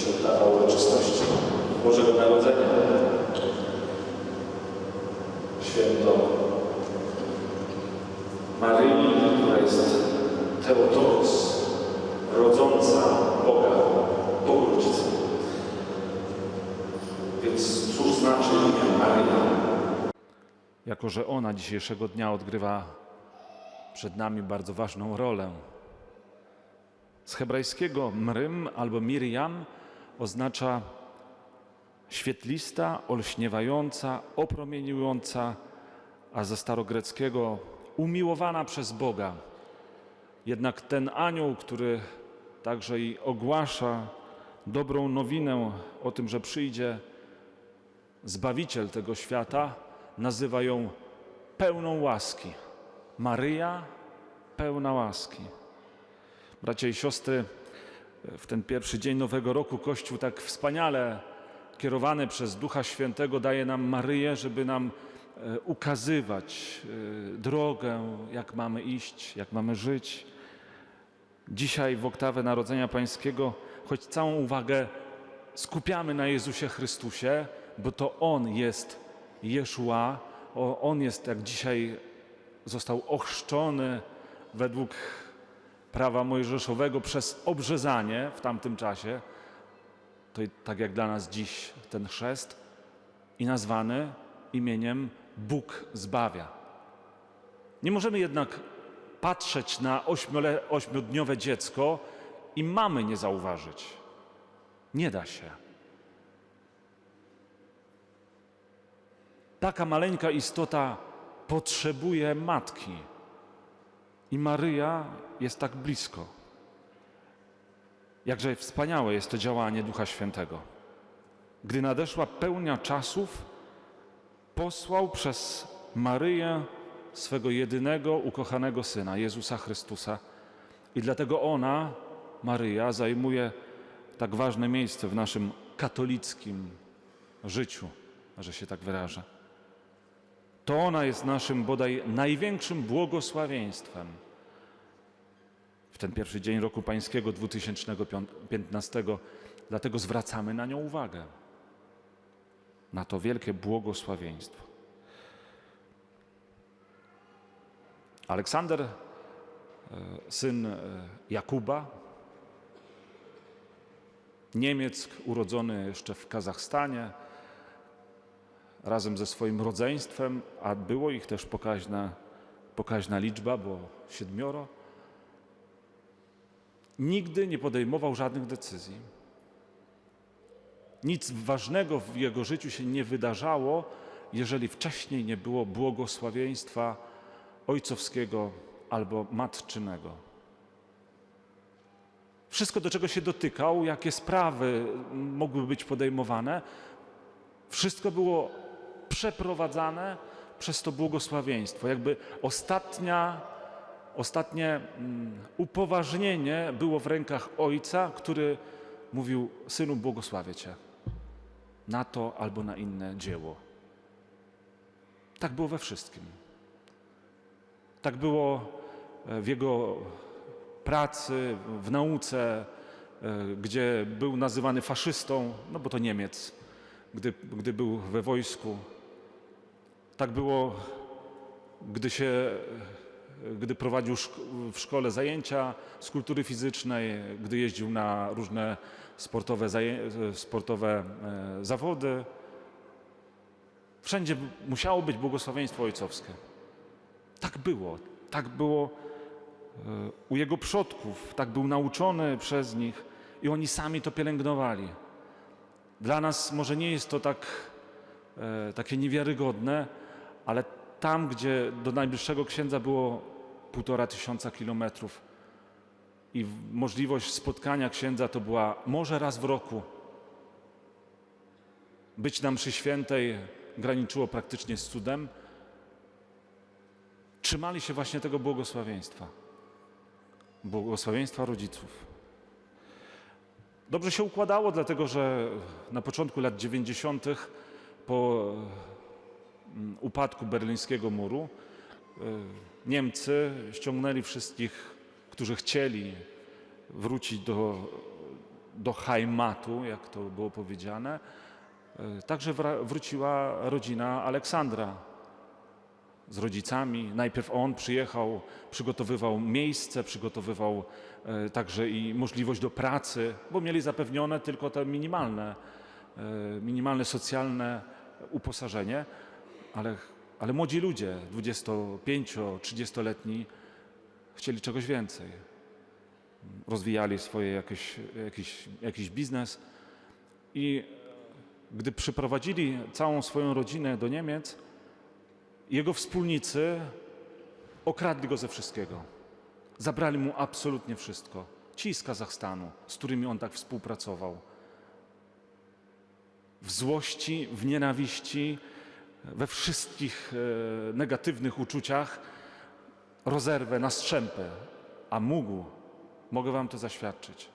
się oddawa uroczystości Bożego Narodzenia. Święto Maryi, która jest Teotokos, rodząca Boga, Bogorodzicę. Więc cóż znaczy imię Maryja? Jako, że ona dzisiejszego dnia odgrywa przed nami bardzo ważną rolę. Z hebrajskiego mrym albo Miriam oznacza świetlista, olśniewająca, opromieniująca, a ze starogreckiego umiłowana przez Boga. Jednak ten anioł, który także i ogłasza dobrą nowinę o tym, że przyjdzie Zbawiciel tego świata, nazywa ją pełną łaski. Maryja pełna łaski. Bracia i siostry, w ten pierwszy dzień Nowego Roku Kościół tak wspaniale kierowany przez Ducha Świętego daje nam Maryję, żeby nam e, ukazywać e, drogę, jak mamy iść, jak mamy żyć. Dzisiaj w oktawę Narodzenia Pańskiego, choć całą uwagę skupiamy na Jezusie Chrystusie, bo to On jest Jeszua, On jest, jak dzisiaj został ochrzczony według prawa mojżeszowego przez obrzezanie w tamtym czasie, to tak jak dla nas dziś ten chrzest, i nazwany imieniem Bóg zbawia. Nie możemy jednak patrzeć na ośmiole, ośmiodniowe dziecko i mamy nie zauważyć. Nie da się. Taka maleńka istota potrzebuje matki. I Maryja jest tak blisko. Jakże wspaniałe jest to działanie Ducha Świętego. Gdy nadeszła pełnia czasów, posłał przez Maryję swego jedynego ukochanego syna, Jezusa Chrystusa. I dlatego ona, Maryja, zajmuje tak ważne miejsce w naszym katolickim życiu, że się tak wyrażę. To ona jest naszym bodaj największym błogosławieństwem. W ten pierwszy dzień roku pańskiego 2015, dlatego zwracamy na nią uwagę. Na to wielkie błogosławieństwo. Aleksander, e, syn e, Jakuba, Niemiec urodzony jeszcze w Kazachstanie, razem ze swoim rodzeństwem, a było ich też pokaźna, pokaźna liczba, bo siedmioro, nigdy nie podejmował żadnych decyzji. Nic ważnego w jego życiu się nie wydarzało, jeżeli wcześniej nie było błogosławieństwa ojcowskiego albo matczynego. Wszystko, do czego się dotykał, jakie sprawy mogły być podejmowane, wszystko było przeprowadzane przez to błogosławieństwo. Jakby ostatnia, ostatnie mm, upoważnienie było w rękach ojca, który mówił: Synu, błogosławię cię na to albo na inne dzieło. Tak było we wszystkim. Tak było e, w jego pracy, w nauce, e, gdzie był nazywany faszystą, no bo to Niemiec, gdy, gdy był we wojsku. Tak było, gdy się, gdy prowadził w szkole zajęcia z kultury fizycznej, gdy jeździł na różne sportowe, sportowe e, zawody. Wszędzie musiało być błogosławieństwo ojcowskie. Tak było. Tak było e, u jego przodków. Tak był nauczony przez nich i oni sami to pielęgnowali. Dla nas może nie jest to tak, e, takie niewiarygodne, ale tam, gdzie do najbliższego księdza było półtora tysiąca kilometrów i możliwość spotkania księdza to była może raz w roku. Być na mszy świętej graniczyło praktycznie z cudem. Trzymali się właśnie tego błogosławieństwa. Błogosławieństwa rodziców. Dobrze się układało, dlatego że na początku lat 90. po mm, upadku berlińskiego muru y, Niemcy ściągnęli wszystkich, którzy chcieli wrócić do, do Hajmatu, jak to było powiedziane, e, także wróciła rodzina Aleksandra z rodzicami. Najpierw on przyjechał, przygotowywał miejsce, przygotowywał e, także i możliwość do pracy, bo mieli zapewnione tylko te minimalne, e, minimalne socjalne uposażenie, ale, ale młodzi ludzie, 25-30-letni, chcieli czegoś więcej. Rozwijali swoje jakieś, jakiś, jakiś biznes i gdy przyprowadzili całą swoją rodzinę do Niemiec, jego wspólnicy okradli go ze wszystkiego. Zabrali mu absolutnie wszystko. Ci z Kazachstanu, z którymi on tak współpracował. W złości, w nienawiści, we wszystkich e, negatywnych uczuciach rozerwę na strzępę, a mógł, mogę wam to zaświadczyć.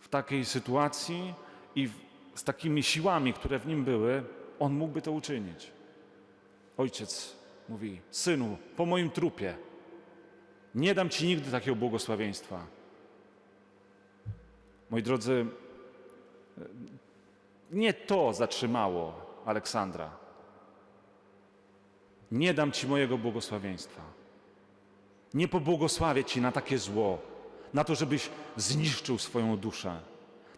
W takiej sytuacji i z takimi siłami, które w nim były, on mógłby to uczynić. Ojciec mówi: Synu, po moim trupie nie dam ci nigdy takiego błogosławieństwa. Moi drodzy, nie to zatrzymało Aleksandra. Nie dam ci mojego błogosławieństwa. Nie pobłogosławię ci na takie zło, na to, żebyś zniszczył swoją duszę,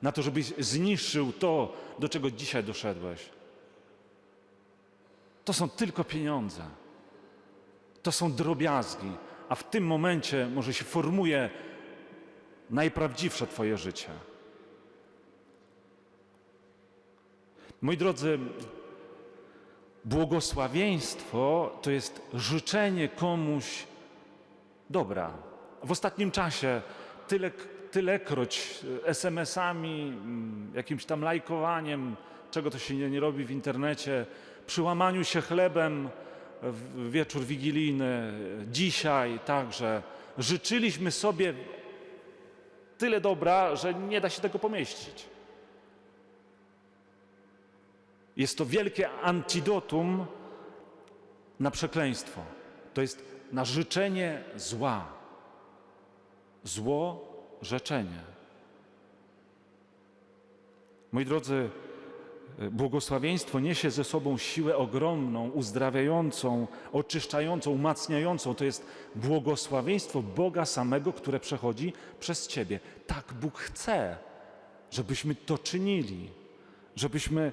na to, żebyś zniszczył to, do czego dzisiaj doszedłeś. To są tylko pieniądze. To są drobiazgi, a w tym momencie może się formuje najprawdziwsze Twoje życie. Moi drodzy, błogosławieństwo to jest życzenie komuś dobra. W ostatnim czasie tyle, tylekroć SMS-ami, mm, jakimś tam lajkowaniem, czego to się nie, nie robi w internecie, przy łamaniu się chlebem w wieczór wigilijny, dzisiaj także, życzyliśmy sobie tyle dobra, że nie da się tego pomieścić. Jest to wielkie antidotum na przekleństwo. To jest na życzenie zła. Zło, życzenie. Moi drodzy, błogosławieństwo niesie ze sobą siłę ogromną, uzdrawiającą, oczyszczającą, umacniającą. To jest błogosławieństwo Boga samego, które przechodzi przez Ciebie. Tak Bóg chce, żebyśmy to czynili, żebyśmy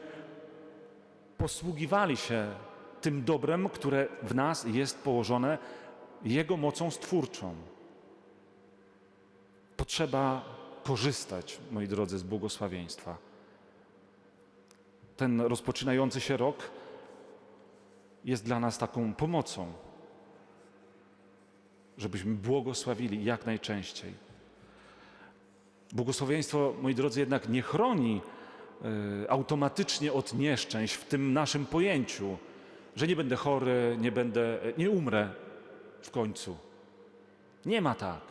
posługiwali się tym dobrem, które w nas jest położone Jego mocą stwórczą. Potrzeba korzystać, moi drodzy, z błogosławieństwa. Ten rozpoczynający się rok jest dla nas taką pomocą, żebyśmy błogosławili jak najczęściej. Błogosławieństwo, moi drodzy, jednak nie chroni automatycznie od nieszczęść w tym naszym pojęciu, że nie będę chory, nie będę, nie umrę w końcu. Nie ma tak.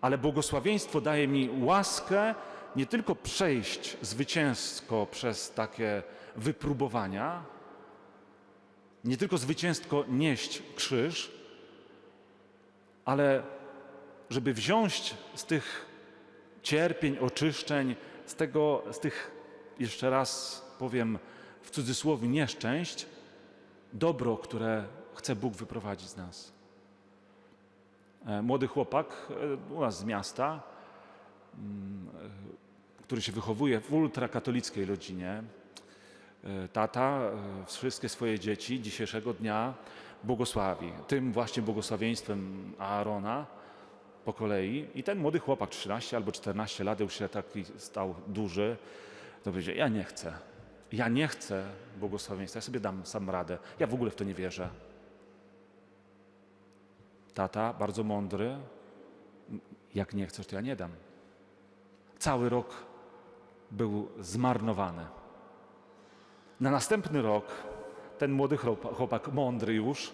Ale błogosławieństwo daje mi łaskę nie tylko przejść zwycięsko przez takie wypróbowania, nie tylko zwycięsko nieść krzyż, ale żeby wziąć z tych cierpień, oczyszczeń, z tego, z tych, jeszcze raz powiem w cudzysłowie, nieszczęść, dobro, które chce Bóg wyprowadzić z nas. E, Młody chłopak e, u nas z miasta, mm, e, który się wychowuje w ultrakatolickiej rodzinie, tata wszystkie swoje dzieci dzisiejszego dnia błogosławi. Tym właśnie błogosławieństwem Aarona po kolei. I ten młody chłopak, 13 albo 14 lat, już się taki stał duży, to powiedział, ja nie chcę. Ja nie chcę błogosławieństwa, ja sobie dam sam radę. Ja w ogóle w to nie wierzę. Tata, bardzo mądry, jak nie chcesz, to ja nie dam. Cały rok był zmarnowany. Na następny rok ten młody chłopak, mądry już,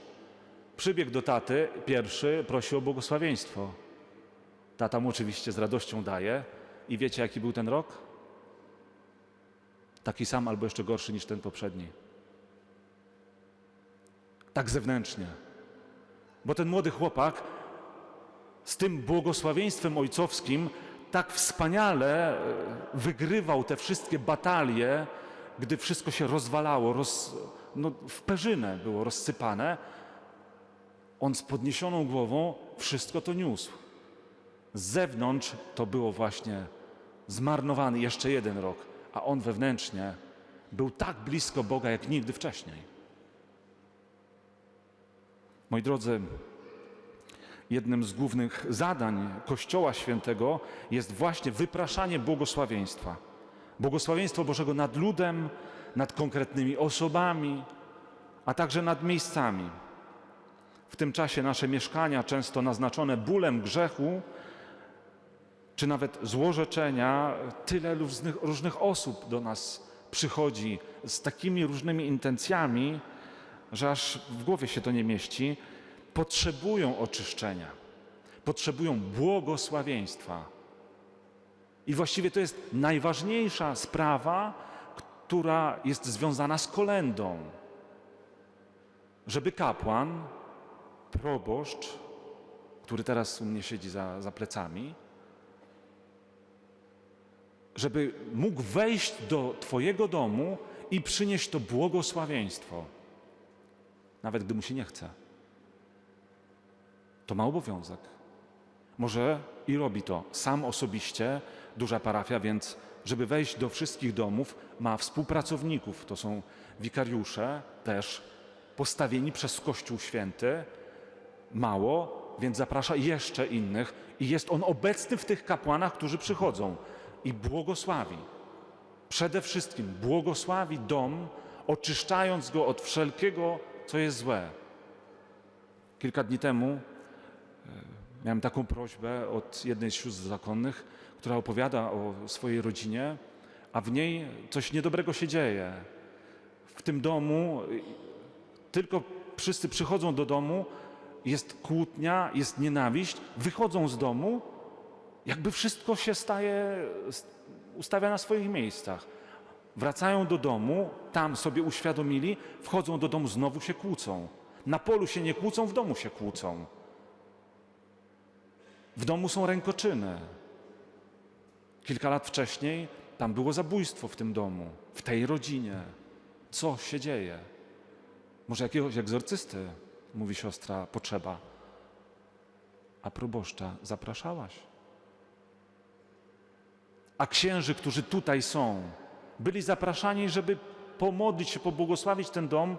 przybiegł do taty pierwszy, prosi o błogosławieństwo. Tata mu oczywiście z radością daje. I wiecie, jaki był ten rok? Taki sam albo jeszcze gorszy niż ten poprzedni. Tak zewnętrznie. Bo ten młody chłopak z tym błogosławieństwem ojcowskim tak wspaniale e, wygrywał te wszystkie batalie, gdy wszystko się rozwalało, roz, no, w perzynę było rozsypane, on z podniesioną głową wszystko to niósł. Z zewnątrz to było właśnie zmarnowany jeszcze jeden rok, a on wewnętrznie był tak blisko Boga jak nigdy wcześniej. Moi drodzy, jednym z głównych zadań Kościoła Świętego jest właśnie wypraszanie błogosławieństwa. Błogosławieństwo Bożego nad ludem, nad konkretnymi osobami, a także nad miejscami. W tym czasie nasze mieszkania, często naznaczone bólem grzechu, czy nawet złorzeczenia, tyle różnych, różnych osób do nas przychodzi z takimi różnymi intencjami, że aż w głowie się to nie mieści, potrzebują oczyszczenia, potrzebują błogosławieństwa. I właściwie to jest najważniejsza sprawa, która jest związana z kolendą. Żeby kapłan, proboszcz, który teraz u mnie siedzi za, za plecami, żeby mógł wejść do Twojego domu i przynieść to błogosławieństwo, nawet gdy mu się nie chce. To ma obowiązek. Może i robi to sam osobiście, duża parafia, więc żeby wejść do wszystkich domów, ma współpracowników. To są wikariusze, też postawieni przez Kościół Święty. Mało, więc zaprasza jeszcze innych i jest on obecny w tych kapłanach, którzy przychodzą i błogosławi. Przede wszystkim błogosławi dom, oczyszczając go od wszelkiego, co jest złe. Kilka dni temu e, miałem taką prośbę od jednej z sióstr zakonnych, która opowiada o swojej rodzinie, a w niej coś niedobrego się dzieje. W tym domu tylko wszyscy przychodzą do domu, jest kłótnia, jest nienawiść, wychodzą z domu, jakby wszystko się staje, ustawia na swoich miejscach. Wracają do domu, tam sobie uświadomili, wchodzą do domu, znowu się kłócą. Na polu się nie kłócą, w domu się kłócą. W domu są rękoczyny. Kilka lat wcześniej tam było zabójstwo w tym domu, w tej rodzinie. Co się dzieje? Może jakiegoś egzorcysty, mówi siostra, potrzeba. A proboszcza zapraszałaś? A księży, którzy tutaj są, byli zapraszani, żeby pomodlić się, pobłogosławić ten dom,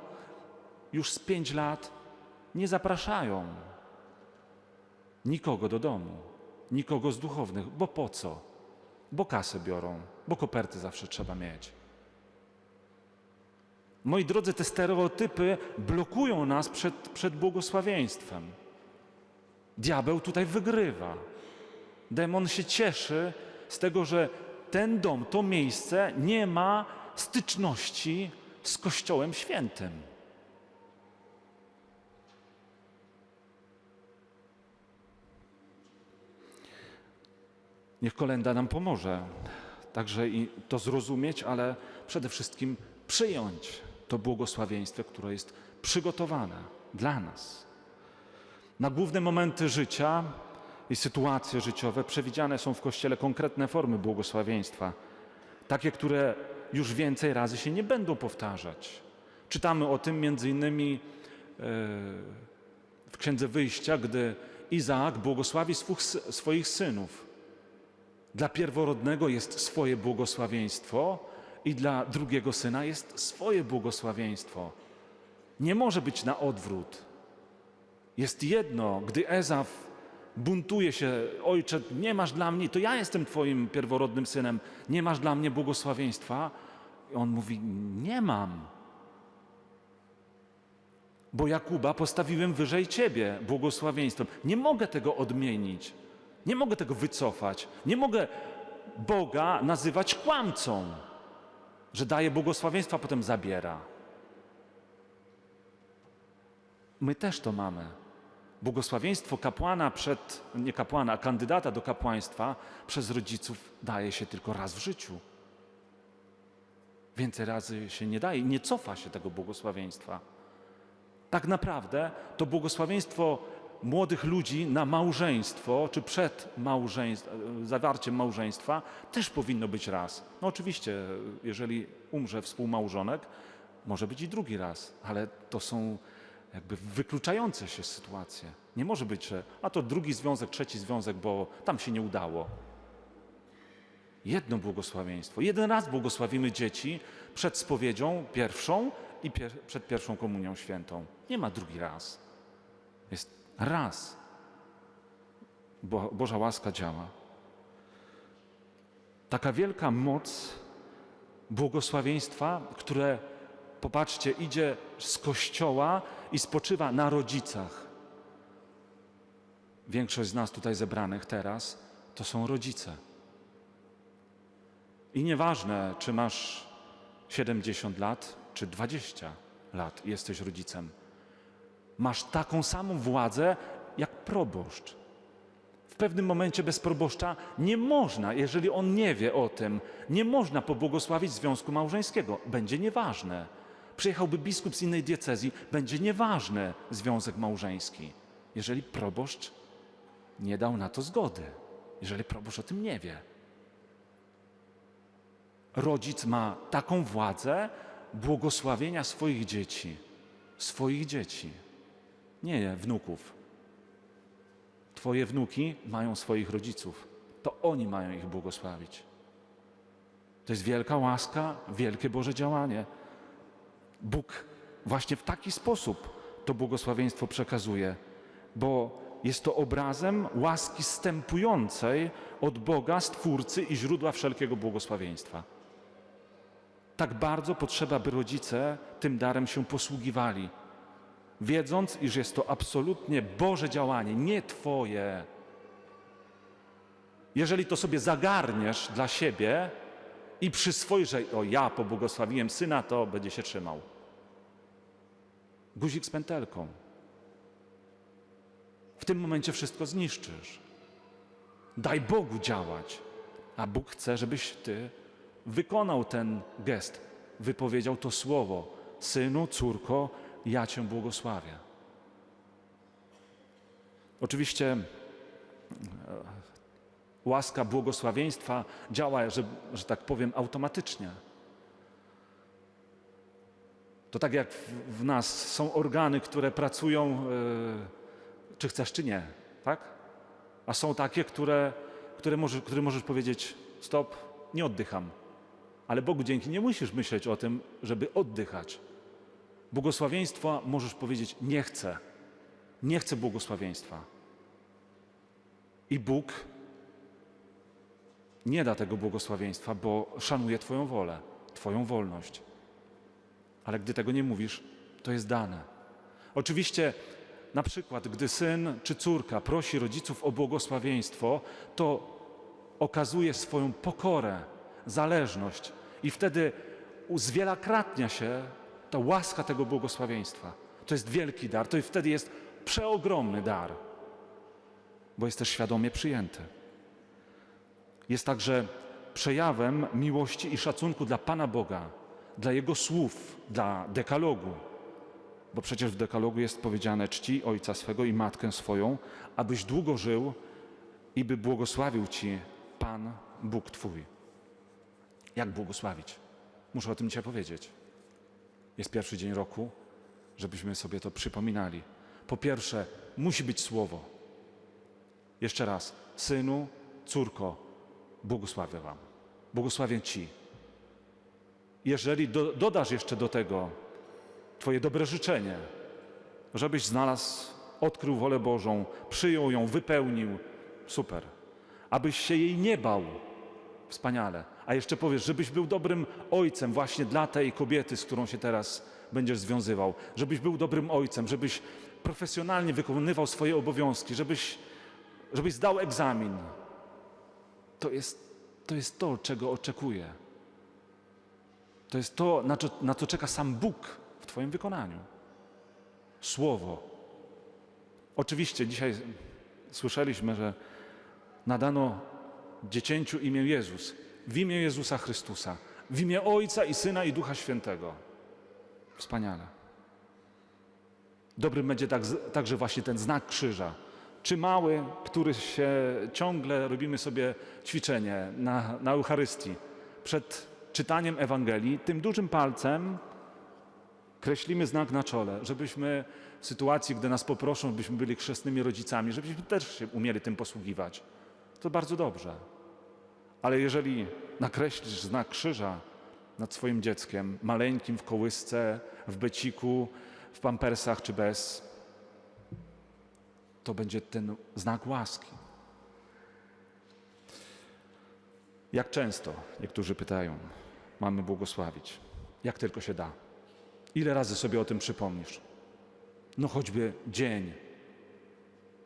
już z pięć lat nie zapraszają nikogo do domu, nikogo z duchownych, bo po co? Bo kasę biorą, bo koperty zawsze trzeba mieć. Moi drodzy, te stereotypy blokują nas przed, przed błogosławieństwem. Diabeł tutaj wygrywa. Demon się cieszy z tego, że ten dom, to miejsce nie ma styczności z Kościołem Świętym. Niech kolenda nam pomoże, także i to zrozumieć, ale przede wszystkim przyjąć to błogosławieństwo, które jest przygotowane dla nas. Na główne momenty życia i sytuacje życiowe przewidziane są w Kościele konkretne formy błogosławieństwa, takie, które już więcej razy się nie będą powtarzać. Czytamy o tym między innymi e, w Księdze Wyjścia, gdy Izaak błogosławi swoich synów. Dla pierworodnego jest swoje błogosławieństwo i dla drugiego syna jest swoje błogosławieństwo. Nie może być na odwrót. Jest jedno, gdy Ezaf buntuje się, ojcze, nie masz dla mnie, to ja jestem twoim pierworodnym synem, nie masz dla mnie błogosławieństwa. I on mówi, nie mam. Bo Jakuba postawiłem wyżej ciebie błogosławieństwem. Nie mogę tego odmienić. Nie mogę tego wycofać. Nie mogę Boga nazywać kłamcą, że daje błogosławieństwo, a potem zabiera. My też to mamy. Błogosławieństwo kapłana przed, nie kapłana, a kandydata do kapłaństwa przez rodziców daje się tylko raz w życiu. Więcej razy się nie daje, nie cofa się tego błogosławieństwa. Tak naprawdę to błogosławieństwo młodych ludzi na małżeństwo, czy przed małżeństw, zawarciem małżeństwa, też powinno być raz. No oczywiście, jeżeli umrze współmałżonek, może być i drugi raz, ale to są jakby wykluczające się sytuacje. Nie może być, że a to drugi związek, trzeci związek, bo tam się nie udało. Jedno błogosławieństwo. Jeden raz błogosławimy dzieci przed spowiedzią pierwszą i pier- przed pierwszą komunią świętą. Nie ma drugi raz. Jest raz. Bo, Boża łaska działa. Taka wielka moc błogosławieństwa, które, popatrzcie, idzie z kościoła i spoczywa na rodzicach. Większość z nas tutaj zebranych teraz to są rodzice. I nieważne, czy masz 70 lat, czy 20 lat jesteś rodzicem, masz taką samą władzę jak proboszcz. W pewnym momencie bez proboszcza nie można, jeżeli on nie wie o tym, nie można pobłogosławić związku małżeńskiego. Będzie nieważne. Przyjechałby biskup z innej diecezji, będzie nieważny związek małżeński, jeżeli proboszcz nie dał na to zgody, jeżeli proboszcz o tym nie wie. Rodzic ma taką władzę błogosławienia swoich dzieci, swoich dzieci, nie wnuków. Twoje wnuki mają swoich rodziców, to oni mają ich błogosławić. To jest wielka łaska, wielkie Boże działanie. Bóg właśnie w taki sposób to błogosławieństwo przekazuje, bo jest to obrazem łaski stępującej od Boga, Stwórcy i źródła wszelkiego błogosławieństwa. Tak bardzo potrzeba, by rodzice tym darem się posługiwali, wiedząc, iż jest to absolutnie Boże działanie, nie Twoje. Jeżeli to sobie zagarniesz dla siebie i przyswoisz, że o ja pobłogosławiłem syna, to będzie się trzymał. Guzik z pętelką. W tym momencie wszystko zniszczysz. Daj Bogu działać, a Bóg chce, żebyś Ty wykonał ten gest, wypowiedział to słowo: Synu, córko, ja Cię błogosławię. Oczywiście łaska błogosławieństwa działa, że, że tak powiem, automatycznie. To tak jak w, w nas są organy, które pracują, e, czy chcesz, czy nie, tak? A są takie, które, które, może, które możesz powiedzieć: stop, nie oddycham. Ale Bogu dzięki nie musisz myśleć o tym, żeby oddychać. Błogosławieństwa możesz powiedzieć: Nie chcę. Nie chcę błogosławieństwa. I Bóg nie da tego błogosławieństwa, bo szanuje Twoją wolę, Twoją wolność. Ale gdy tego nie mówisz, to jest dane. Oczywiście, na przykład, gdy syn czy córka prosi rodziców o błogosławieństwo, to okazuje swoją pokorę, zależność i wtedy uzwielakratnia się ta łaska tego błogosławieństwa. To jest wielki dar, to wtedy jest przeogromny dar, bo jest też świadomie przyjęty. Jest także przejawem miłości i szacunku dla Pana Boga, dla Jego słów, dla dekalogu. Bo przecież w dekalogu jest powiedziane: czci ojca swego i matkę swoją, abyś długo żył i by błogosławił Ci Pan Bóg Twój. Jak błogosławić? Muszę o tym dzisiaj powiedzieć. Jest pierwszy dzień roku, żebyśmy sobie to przypominali. Po pierwsze, musi być słowo. Jeszcze raz, synu, córko, błogosławię Wam. Błogosławię Ci. Jeżeli do, dodasz jeszcze do tego Twoje dobre życzenie, żebyś znalazł, odkrył wolę Bożą, przyjął ją, wypełnił, super. Abyś się jej nie bał, wspaniale. A jeszcze powiesz, żebyś był dobrym ojcem właśnie dla tej kobiety, z którą się teraz będziesz związywał. Żebyś był dobrym ojcem, żebyś profesjonalnie wykonywał swoje obowiązki, żebyś, żebyś zdał egzamin. To jest, to jest to, czego oczekuję. To jest to, na co, na co czeka sam Bóg w Twoim wykonaniu. Słowo. Oczywiście dzisiaj słyszeliśmy, że nadano dziecięciu imię Jezus, w imię Jezusa Chrystusa, w imię Ojca i Syna i Ducha Świętego. Wspaniale. Dobrym będzie tak, także właśnie ten znak krzyża. Czy mały, który się ciągle robimy sobie ćwiczenie na, na Eucharystii przed czytaniem Ewangelii, tym dużym palcem kreślimy znak na czole, żebyśmy w sytuacji, gdy nas poproszą, byśmy byli chrzestnymi rodzicami, żebyśmy też się umieli tym posługiwać. To bardzo dobrze. Ale jeżeli nakreślisz znak krzyża nad swoim dzieckiem, maleńkim w kołysce, w beciku, w pampersach czy bez, to będzie ten znak łaski. Jak często, niektórzy pytają, mamy błogosławić? Jak tylko się da. Ile razy sobie o tym przypomnisz? No choćby dzień,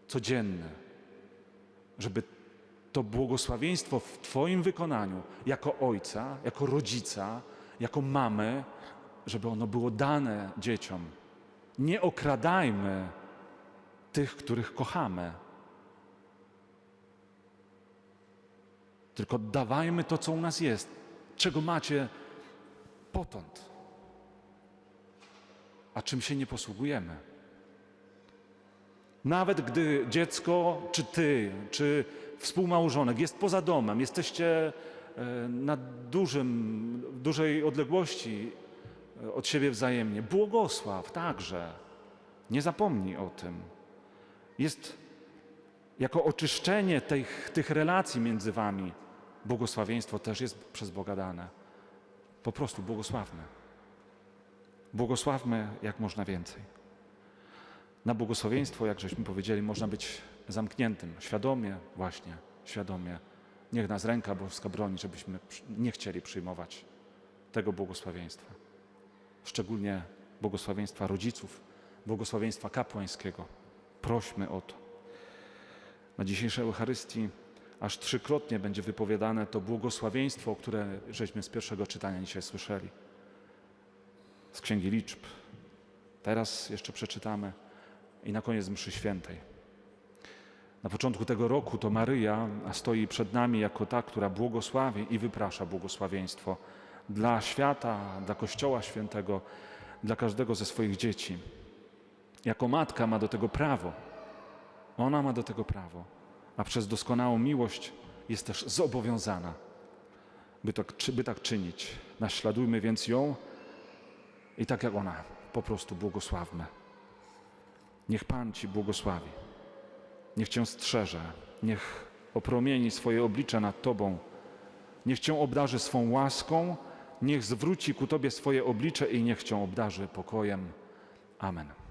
codzienny, żeby to błogosławieństwo w Twoim wykonaniu, jako ojca, jako rodzica, jako mamy, żeby ono było dane dzieciom. Nie okradajmy tych, których kochamy, tylko dawajmy to, co u nas jest, czego macie potąd, a czym się nie posługujemy. Nawet gdy dziecko, czy ty, czy współmałżonek jest poza domem, jesteście e, na dużym, dużej odległości e, od siebie wzajemnie, błogosław także. Nie zapomnij o tym. Jest jako oczyszczenie tych, tych relacji między wami. Błogosławieństwo też jest przez Boga dane. Po prostu błogosławmy. Błogosławmy jak można więcej. Na błogosławieństwo, jak żeśmy powiedzieli, można być zamkniętym, świadomie, właśnie, świadomie. Niech nas ręka boska broni, żebyśmy nie chcieli przyjmować tego błogosławieństwa. Szczególnie błogosławieństwa rodziców, błogosławieństwa kapłańskiego. Prośmy o to. Na dzisiejszej Eucharystii aż trzykrotnie będzie wypowiadane to błogosławieństwo, które żeśmy z pierwszego czytania dzisiaj słyszeli. Z Księgi Liczb. Teraz jeszcze przeczytamy i na koniec mszy świętej. Na początku tego roku to Maryja stoi przed nami jako ta, która błogosławi i wyprasza błogosławieństwo dla świata, dla Kościoła Świętego, dla każdego ze swoich dzieci. Jako matka ma do tego prawo. Ona ma do tego prawo, a przez doskonałą miłość jest też zobowiązana, by tak, by tak czynić. Naśladujmy więc ją i tak jak ona, po prostu błogosławmy. Niech Pan Ci błogosławi. Niech Cię strzeże. Niech opromieni swoje oblicze nad Tobą. Niech Cię obdarzy swą łaską. Niech zwróci ku Tobie swoje oblicze i niech Cię obdarzy pokojem. Amen.